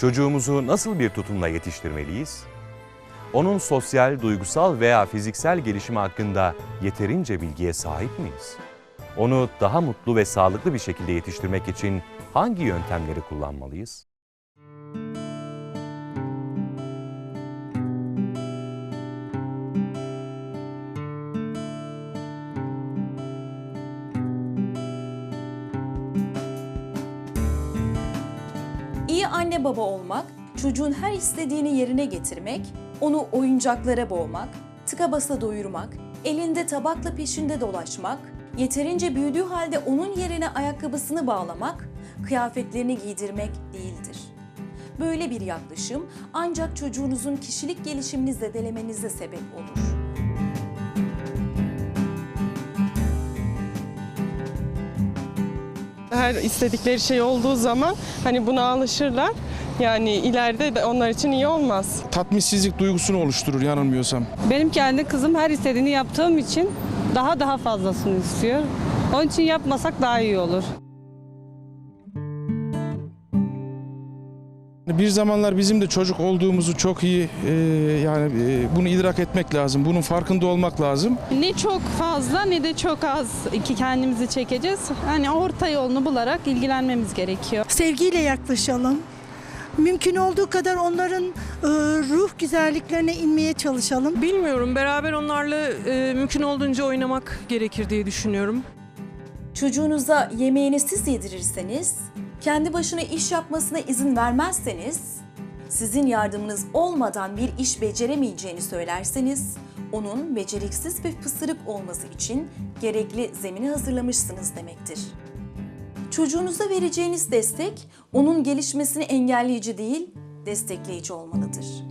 Çocuğumuzu nasıl bir tutumla yetiştirmeliyiz? Onun sosyal, duygusal veya fiziksel gelişimi hakkında yeterince bilgiye sahip miyiz? Onu daha mutlu ve sağlıklı bir şekilde yetiştirmek için hangi yöntemleri kullanmalıyız? İyi anne baba olmak, çocuğun her istediğini yerine getirmek, onu oyuncaklara boğmak, tıka basa doyurmak, elinde tabakla peşinde dolaşmak, yeterince büyüdüğü halde onun yerine ayakkabısını bağlamak, kıyafetlerini giydirmek değildir. Böyle bir yaklaşım ancak çocuğunuzun kişilik gelişimini zedelemenize sebep olur. Her istedikleri şey olduğu zaman hani buna alışırlar. Yani ileride de onlar için iyi olmaz. tatminsizlik duygusunu oluşturur yanılmıyorsam. Benim kendi kızım her istediğini yaptığım için daha daha fazlasını istiyor. Onun için yapmasak daha iyi olur. Bir zamanlar bizim de çocuk olduğumuzu çok iyi e, yani e, bunu idrak etmek lazım. Bunun farkında olmak lazım. Ne çok fazla ne de çok az iki kendimizi çekeceğiz. Hani orta yolunu bularak ilgilenmemiz gerekiyor. sevgiyle yaklaşalım. Mümkün olduğu kadar onların e, ruh güzelliklerine inmeye çalışalım. Bilmiyorum. Beraber onlarla e, mümkün olduğunca oynamak gerekir diye düşünüyorum. Çocuğunuza yemeğini siz yedirirseniz, kendi başına iş yapmasına izin vermezseniz, sizin yardımınız olmadan bir iş beceremeyeceğini söylerseniz, onun beceriksiz ve pısırık olması için gerekli zemini hazırlamışsınız demektir. Çocuğunuza vereceğiniz destek, onun gelişmesini engelleyici değil, destekleyici olmalıdır.